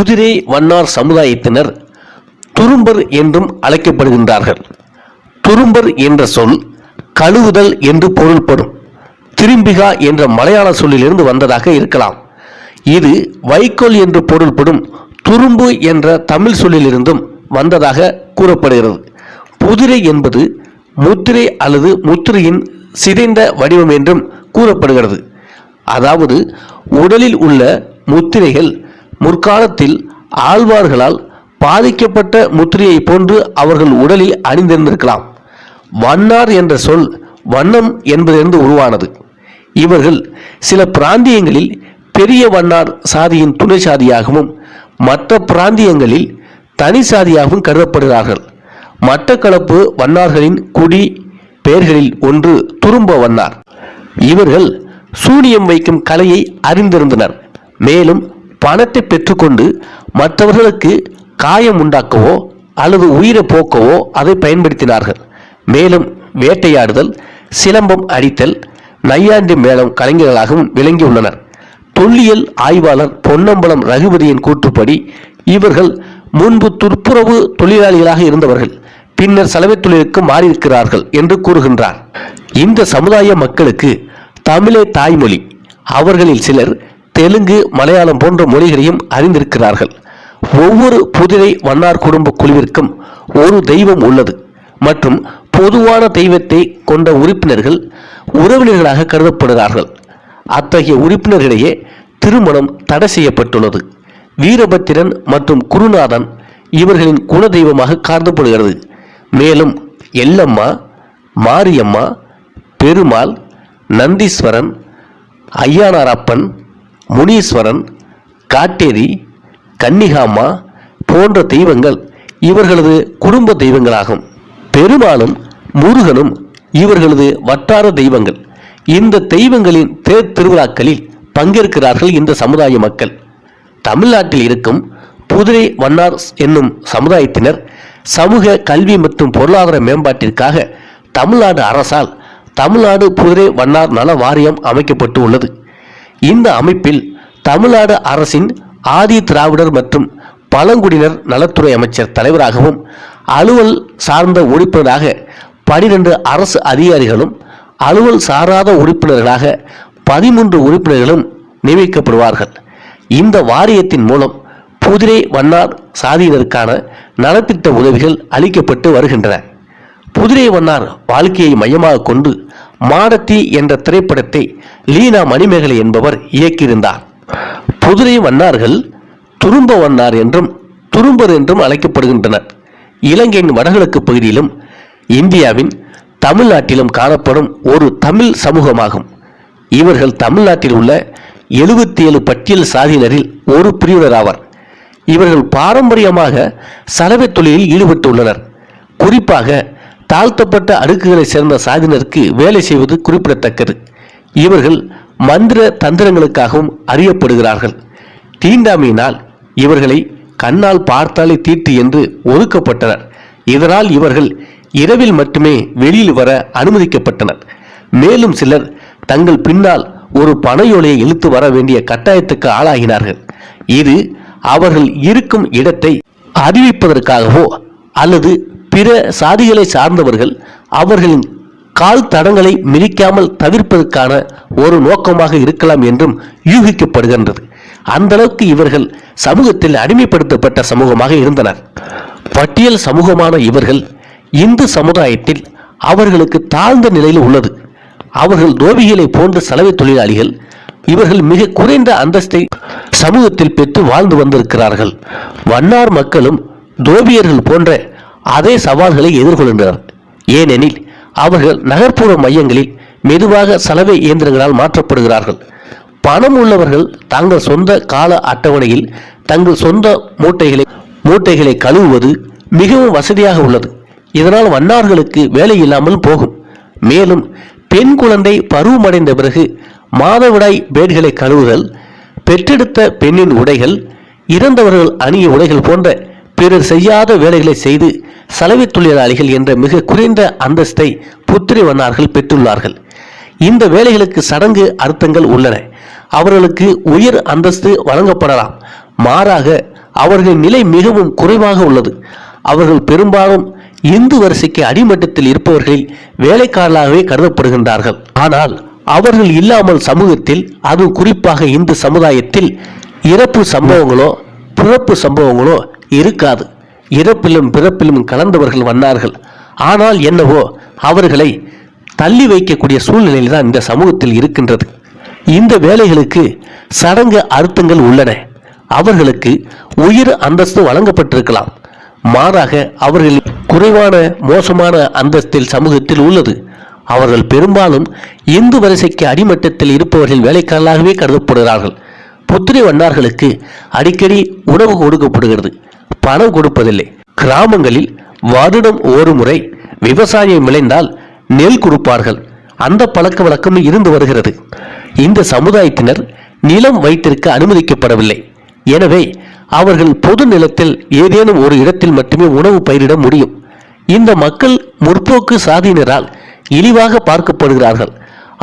குதிரை வண்ணார் சமுதாயத்தினர் துரும்பர் என்றும் அழைக்கப்படுகின்றார்கள். துரும்பர் என்ற சொல் கழுவுதல் என்று பொருள்படும். திரும்பிகா என்ற மலையாள சொல்லிலிருந்து வந்ததாக இருக்கலாம். இது வைக்கோல் என்று பொருள்படும் துரும்பு என்ற தமிழ் சொல்லிலிருந்தும் வந்ததாக கூறப்படுகிறது. புதிரை என்பது முத்திரை அல்லது முத்திரையின் சிதைந்த வடிவம் என்றும் கூறப்படுகிறது. அதாவது உடலில் உள்ள முத்திரைகள் முற்காலத்தில் ஆழ்வார்களால் பாதிக்கப்பட்ட முத்திரையை போன்று அவர்கள் உடலில் அணிந்திருந்திருக்கலாம். வண்ணார் என்ற சொல் வண்ணம் என்பதிலிருந்து உருவானது. இவர்கள் சில பிராந்தியங்களில் பெரிய வண்ணார் சாதியின் துணை சாதியாகவும் மற்ற பிராந்தியங்களில் தனி சாதியாகவும் கருதப்படுகிறார்கள். மட்டக்களப்பு வண்ணார்களின் குடி பெயர்களில் ஒன்று துரும்ப வண்ணார். இவர்கள் சூனியம் வைக்கும் கலையை அறிந்திருந்தனர். மேலும் பணத்தை பெற்றுக்கொண்டு மற்றவர்களுக்கு காயம் உண்டாக்கவோ அல்லது உயிரை போக்கவோ அதை பயன்படுத்தினார்கள். மேலும் வேட்டையாடுதல் சிலம்பம் அடித்தல் நையாண்டி மேளம் கலைஞர்களாகவும் விளங்கியுள்ளனர் தொல்லியல் ஆய்வாளர் பொன்னம்பலம் ரகுபதியின் கூற்றுப்படி இவர்கள் முன்பு துப்புரவு தொழிலாளிகளாக இருந்தவர்கள் பின்னர் சலவை தொழிலுக்கு மாறியிருக்கிறார்கள் என்று கூறுகின்றார். இந்த சமுதாய மக்களுக்கு தமிழே தாய்மொழி. அவர்களில் சிலர் தெலுங்கு மலையாளம் போன்ற மொழிகளையும் அறிந்திருக்கிறார்கள். ஒவ்வொரு புதிரை வண்ணார் குடும்ப குழுவிற்கும் ஒரு தெய்வம் உள்ளது மற்றும் பொதுவான தெய்வத்தை கொண்ட உறுப்பினர்கள் உறவினர்களாக கருதப்படுகிறார்கள். அத்தகைய உறுப்பினர்களிடையே திருமணம் தடை செய்யப்பட்டுள்ளது. வீரபத்திரன் மற்றும் குருநாதன் இவர்களின் குலதெய்வமாக கருதப்படுகிறது. மேலும் எல்லம்மா மாரியம்மா பெருமாள் நந்தீஸ்வரன் ஐயானாரப்பன் முனீஸ்வரன் காட்டேரி கன்னிகாம்மா போன்ற தெய்வங்கள் இவர்களது குடும்ப தெய்வங்களாகும். பெருமாளும் முருகனும் இவர்களது வட்டார தெய்வங்கள். இந்த தெய்வங்களின் தேர் திருவிழாக்களில் பங்கேற்கிறார்கள் இந்த சமுதாய மக்கள். தமிழ்நாட்டில் இருக்கும் புதிரை வண்ணார் என்னும் சமுதாயத்தினர் சமூக கல்வி மற்றும் பொருளாதார மேம்பாட்டிற்காக தமிழ்நாடு அரசால் தமிழ்நாடு புதிரை வண்ணார் நல வாரியம் அமைக்கப்பட்டு உள்ளது இந்த அமைப்பில் தமிழ்நாடு அரசின் ஆதி திராவிடர் மற்றும் பழங்குடியினர் நலத்துறை அமைச்சர் தலைவராகவும் அலுவல் சார்ந்த உறுப்பினராக பனிரெண்டு அரசு அதிகாரிகளும் அலுவல் சாராத உறுப்பினர்களாக பதிமூன்று உறுப்பினர்களும் நியமிக்கப்படுவார்கள். இந்த வாரியத்தின் மூலம் புதிரை வண்ணார் சாதியினருக்கான நலத்திட்ட உதவிகள் அளிக்கப்பட்டு வருகின்றன. புதிரை வண்ணார் வாழ்க்கையை மையமாக கொண்டு மாடத்தி என்ற திரைப்படத்தை லீனா மணிமேகலை என்பவர் இயக்கியிருந்தார். புதிரை வண்ணார்கள் துரும்ப வண்ணார் என்றும் துரும்பர் என்றும் அழைக்கப்படுகின்றனர். இலங்கையின் வடகிழக்கு பகுதியிலும் இந்தியாவின் தமிழ்நாட்டிலும் காணப்படும் ஒரு தமிழ் சமூகமாகும். இவர்கள் தமிழ்நாட்டில் உள்ள எழுபத்தி ஏழு பட்டியல் சாதியினரில் ஒரு பிரிவினர் ஆவர். இவர்கள் பாரம்பரியமாக சலவை தொழிலில் ஈடுபட்டுள்ளனர். குறிப்பாக தாழ்த்தப்பட்ட அடுக்குகளை சேர்ந்த சாதியினருக்கு வேலை செய்வது குறிப்பிடத்தக்கது. இவர்கள் மந்திர தந்திரங்களுக்காகவும் அறியப்படுகிறார்கள். தீண்டாமையினால் இவர்களை கண்ணால் பார்த்தாலே தீட்டு என்று ஒதுக்கப்பட்டனர். இதனால் இவர்கள் இரவில் மட்டுமே வெளியில் வர அனுமதிக்கப்பட்டனர். மேலும் சிலர் தங்கள் பின்னால் ஒரு பனையோலையை இழுத்து வர வேண்டிய கட்டாயத்துக்கு ஆளாகினார்கள். இது அவர்கள் இருக்கும் இடத்தை அறிவிப்பதற்காகவோ அல்லது பிற சாதிகளை சார்ந்தவர்கள் அவர்களின் கால் தடங்களை மிதிக்காமல் தவிர்ப்பதற்கான ஒரு நோக்கமாக இருக்கலாம் என்றும் யூகிக்கப்படுகின்றது. அந்த அளவுக்கு இவர்கள் சமூகத்தில் அடிமைப்படுத்தப்பட்ட சமூகமாக இருந்தனர். பட்டியல் சமூகமான இவர்கள் இந்து சமுதாயத்தில் அவர்களுக்கு தாழ்ந்த நிலையில் உள்ளது. அவர்கள் தோபிகளை போன்ற சலவை தொழிலாளிகள் இவர்கள் மிக குறைந்த அந்தஸ்தை சமூகத்தில் பெற்று வாழ்ந்து வந்திருக்கிறார்கள். வண்ணார் மக்களும் தோபியர்கள் போன்ற அதே சவால்களை எதிர்கொள்கின்றனர் ஏனெனில் அவர்கள் நகர்ப்புற மையங்களில் மெதுவாக சலவை இயந்திரங்களால் மாற்றப்படுகிறார்கள். பணம் உள்ளவர்கள் தங்கள் சொந்த கால அட்டவணையில் தங்கள் சொந்த மூட்டைகளை மூட்டைகளை கழுவுவது மிகவும் வசதியாக உள்ளது. இதனால் வண்ணார்களுக்கு வேலை இல்லாமல் போகும். மேலும் பெண் குழந்தை பருவமடைந்த பிறகு மாதவிடாய் பேட்களை கழுவுதல் பெற்றெடுத்த பெண்ணின் உடைகள் இறந்தவர்கள் அணிய உடைகள் போன்ற பிறர் செய்யாத வேலைகளை செய்து சலவை தொழிலாளிகள் என்ற மிக குறைந்த அந்தஸ்தை புத்திரி வண்ணார்கள் பெற்றுள்ளார்கள். இந்த வேலைகளுக்கு சடங்கு அர்த்தங்கள் உள்ளன. அவர்களுக்கு உயர் அந்தஸ்து வழங்கப்படலாம். மாறாக அவர்கள் நிலை மிகவும் குறைவாக உள்ளது. அவர்கள் பெரும்பாலும் இந்து வரிசைக்கு அடிமட்டத்தில் இருப்பவர்களில் வேலைக்காரர்களாகவே கருதப்படுகின்றார்கள். ஆனால் அவர்கள் இல்லாமல் சமூகத்தில் அது குறிப்பாக இந்து சமுதாயத்தில் இறப்பு சம்பவங்களோ பிறப்பு சம்பவங்களோ இருக்காது. இறப்பிலும் பிறப்பிலும் கலந்தவர்கள் வந்தார்கள். ஆனால் என்னவோ அவர்களை தள்ளி வைக்கக்கூடிய சூழ்நிலையில் தான் இந்த சமூகத்தில் இருக்கின்றது. இந்த வேலைகளுக்கு சடங்கு அர்த்தங்கள் உள்ளன. அவர்களுக்கு உயிர் அந்தஸ்து வழங்கப்பட்டிருக்கலாம். மாறாக அவர்கள் குறைவான மோசமான அந்தஸ்தில் சமூகத்தில் உள்ளது. அவர்கள் பெரும்பாலும் இந்து வரிசைக்கு அடிமட்டத்தில் இருப்பவர்கள் வேலைக்காரர்களாகவே கருதப்படுகிறார்கள். புத்திரை வண்ணார்களுக்கு அடிக்கடி உணவு கொடுக்கப்படுகிறது. பணம் கொடுப்பதில்லை. கிராமங்களில் வருடம் ஒரு முறை விவசாயம் விளைந்தால் நெல் கொடுப்பார்கள். அந்த பழக்க வழக்கம் இருந்து வருகிறது. இந்த சமுதாயத்தினர் நிலம் வைத்திருக்க அனுமதிக்கப்படவில்லை. எனவே அவர்கள் பொது நிலத்தில் ஏதேனும் ஒரு இடத்தில் மட்டுமே உணவு பயிரிட முடியும். இந்த மக்கள் முற்போக்கு சாதியினரால் இழிவாக பார்க்கப்படுகிறார்கள்.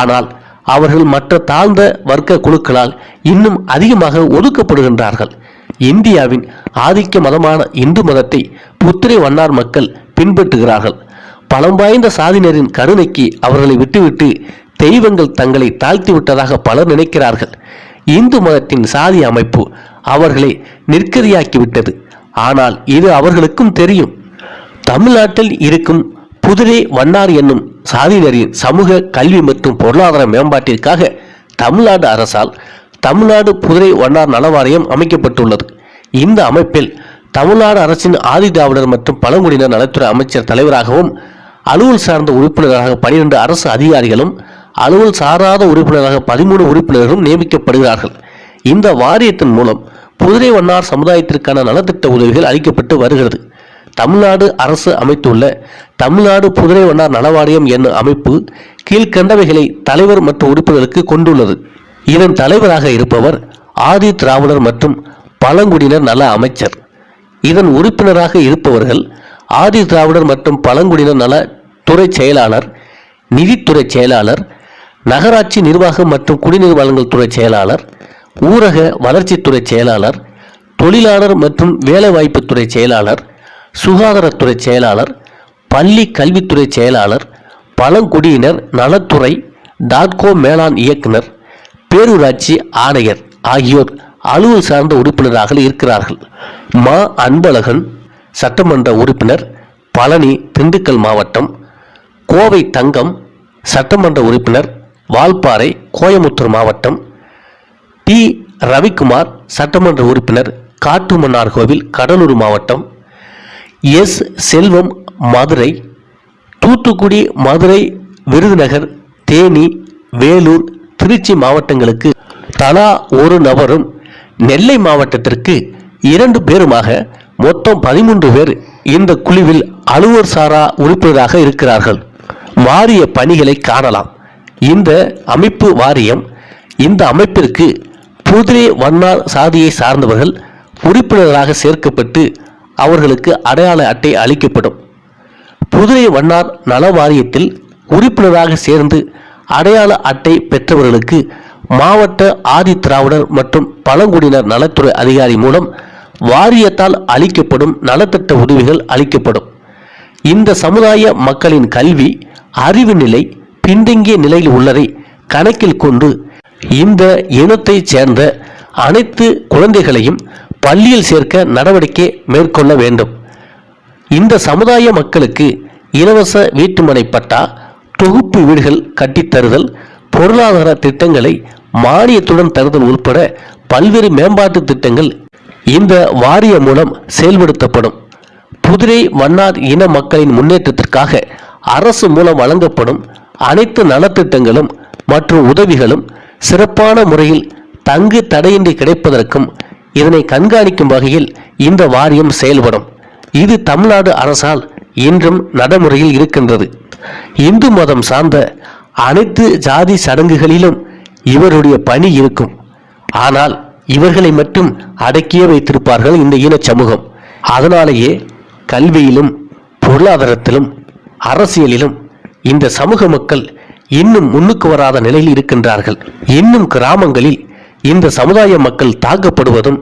ஆனால் அவர்கள் மற்ற தாழ்ந்த வர்க்க குழுக்களால் இன்னும் அதிகமாக ஒதுக்கப்படுகின்றார்கள். இந்தியாவின் ஆதிக்க மதமான இந்து மதத்தை புத்திரை வண்ணார் மக்கள் பின்பற்றுகிறார்கள். பலம் வாய்ந்த சாதியினரின் கருணைக்கு அவர்களை விட்டுவிட்டு தெய்வங்கள் தங்களை தாழ்த்தி விட்டதாக பலர் நினைக்கிறார்கள். இந்து மதத்தின் சாதி அமைப்பு அவர்களை நிற்கதியாக்கிவிட்டது ஆனால் இது அவர்களுக்கும் தெரியும். தமிழ்நாட்டில் இருக்கும் புதிரை வண்ணார் என்னும் சாதியினரின் சமூக கல்வி மற்றும் பொருளாதார மேம்பாட்டிற்காக தமிழ்நாடு அரசால் தமிழ்நாடு புதிரை வண்ணார் நலவாரியம் அமைக்கப்பட்டுள்ளது. இந்த அமைப்பில் தமிழ்நாடு அரசின் ஆதி திராவிடர் மற்றும் பழங்குடியினர் நலத்துறை அமைச்சர் தலைவராகவும் அலுவல் சார்ந்த உறுப்பினராக பனிரெண்டு அரசு அதிகாரிகளும் அலுவல் சாராத உறுப்பினராக பதிமூணு உறுப்பினர்களும் நியமிக்கப்படுகிறார்கள். இந்த வாரியத்தின் மூலம் புதிரை வண்ணார் சமுதாயத்திற்கான நலத்திட்ட உதவிகள் அளிக்கப்பட்டு வருகிறது. தமிழ்நாடு அரசு அமைத்துள்ள தமிழ்நாடு புதிரை வண்ணார் நலவாரியம் என்னும் அமைப்பு கீழ்கண்டவைகளை தலைவர் மற்றும் உறுப்பினருக்கு கொண்டுள்ளது. இதன் தலைவராக இருப்பவர் ஆதி திராவிடர் மற்றும் பழங்குடியினர் நல அமைச்சர். இதன் உறுப்பினராக இருப்பவர்கள் ஆதி திராவிடர் மற்றும் பழங்குடியினர் நல துறை செயலாளர் நிதித்துறை செயலாளர் நகராட்சி நிர்வாகம் மற்றும் குடிநீர் வழங்கல் துறை செயலாளர் ஊரக வளர்ச்சித்துறை செயலாளர் தொழிலாளர் மற்றும் வேலைவாய்ப்புத்துறை செயலாளர் சுகாதாரத்துறை செயலாளர் பள்ளி கல்வித்துறை செயலாளர் பழங்குடியினர் நலத்துறை டாட்கோ மேலாண் இயக்குனர். பேரூராட்சி ஆணையர் ஆகியோர் அலுவல் சார்ந்த உறுப்பினராக இருக்கிறார்கள். மா. அன்பழகன் சட்டமன்ற உறுப்பினர் பழனி திண்டுக்கல் மாவட்டம் கோவை தங்கம் சட்டமன்ற உறுப்பினர் வால்பாறை கோயமுத்தூர் மாவட்டம் டி ரவிக்குமார் சட்டமன்ற உறுப்பினர் காட்டுமன்னார் கோவில் கடலூர் மாவட்டம் எஸ். செல்வம் மதுரை தூத்துக்குடி மதுரை விருதுநகர் தேனி வேலூர் திருச்சி மாவட்டங்களுக்கு தலா ஒரு நபரும் நெல்லை மாவட்டத்திற்கு இரண்டு பேருமாக மொத்தம் பதிமூன்று பேர் இந்த குழுவில் அலுவலர் சாரா உறுப்பினராக இருக்கிறார்கள். வாரிய பணிகளை காணலாம். இந்த அமைப்பு வாரியம் இந்த அமைப்பிற்கு புதிரை வண்ணார் சாதியை சார்ந்தவர்கள் உறுப்பினர்களாக சேர்க்கப்பட்டு அவர்களுக்கு அடையாள அட்டை அளிக்கப்படும். புதிரை வண்ணார் நல வாரியத்தில் உறுப்பினராக சேர்ந்து அடையாள அட்டை பெற்றவர்களுக்கு மாவட்ட ஆதி திராவிடர் மற்றும் பழங்குடியினர் நலத்துறை அதிகாரி மூலம் வாரியத்தால் அளிக்கப்படும் நலத்திட்ட உதவிகள் அளிக்கப்படும். இந்த சமுதாய மக்களின் கல்வி அறிவு நிலை பின்தங்கிய நிலையில் உள்ளதை கணக்கில் கொண்டு இந்த இனத்தைச் சேர்ந்த அனைத்து குழந்தைகளையும் பள்ளியில் சேர்க்க நடவடிக்கை மேற்கொள்ள வேண்டும். இந்த சமுதாய மக்களுக்கு இலவச வீட்டுமனை பட்டா தொகுப்பு வீடுகள் கட்டித்தருதல் பொருளாதார திட்டங்களை மானியத்துடன் தருதல் உட்பட பல்வேறு மேம்பாட்டு திட்டங்கள் இந்த வாரியம் மூலம் செயல்படுத்தப்படும். புதிரை மன்னார் இன மக்களின் முன்னேற்றத்திற்காக அரசு மூலம் வழங்கப்படும் அனைத்து நலத்திட்டங்களும் மற்றும் உதவிகளும் சிறப்பான முறையில் தங்கு தடையின்றி கிடைப்பதற்கும் இதனை கண்காணிக்கும் வகையில் இந்த வாரியம் செயல்படும். இது தமிழ்நாடு அரசால் இன்றும் நடைமுறையில் இருக்கின்றது. இந்து மதம் சார்ந்த அனைத்து ஜாதி சடங்குகளிலும் இவருடைய பணி இருக்கும். ஆனால் இவர்களை மட்டும் அடக்கியே வைத்திருப்பார்கள் இந்த இன சமூகம். அதனாலேயே கல்வியிலும் பொருளாதாரத்திலும் அரசியலிலும் இந்த சமூக மக்கள் இன்னும் முன்னுக்கு வராத நிலையில் இருக்கின்றார்கள். இன்னும் கிராமங்களில் இந்த சமுதாய மக்கள் தாக்கப்படுவதும்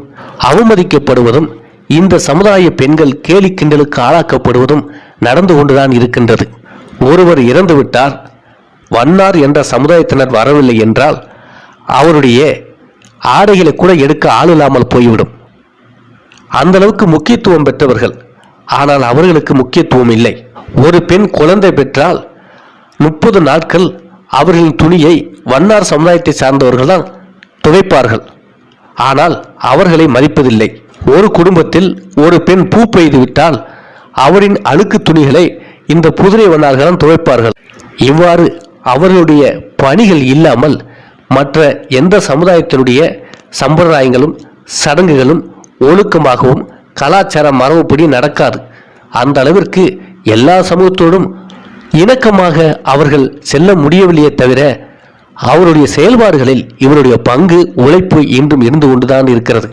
அவமதிக்கப்படுவதும் இந்த சமுதாய பெண்கள் கேலி கிண்டலுக்கு ஆளாக்கப்படுவதும் நடந்து கொண்டுதான் இருக்கின்றது. ஒருவர் இறந்துவிட்டார் வன்னார் என்ற சமுதாயத்தினர் வரவில்லை என்றால் அவருடைய ஆடைகளை கூட எடுக்க ஆள் இல்லாமல் போய்விடும். அந்த அளவுக்கு முக்கியத்துவம் பெற்றவர்கள். ஆனால் அவர்களுக்கு முக்கியத்துவம் இல்லை. ஒரு பெண் குழந்தை பெற்றால் முப்பது நாட்கள் அவர்களின் துணியை வன்னார் சமுதாயத்தை சார்ந்தவர்கள் தான் துவைப்பார்கள். ஆனால் அவர்களை மதிப்பதில்லை. ஒரு குடும்பத்தில் ஒரு பெண் பூ பெய்து விட்டால் அவரின் அழுக்கு துணிகளை இந்த புதிரை வண்ணார்கள் துவைப்பார்கள். இவ்வாறு அவர்களுடைய பணிகள் இல்லாமல் மற்ற எந்த சமுதாயத்தினுடைய சம்பிரதாயங்களும் சடங்குகளும் ஒழுக்கமாகவும் கலாச்சார மரபுப்படி நடக்காது. அந்த அளவிற்கு எல்லா சமூகத்தோடும் இணக்கமாக அவர்கள் செல்ல முடியவில்லையே தவிர அவருடைய செயல்பாடுகளில் இவருடைய பங்கு உழைப்பு இன்றும் இருந்து கொண்டுதான் இருக்கிறது.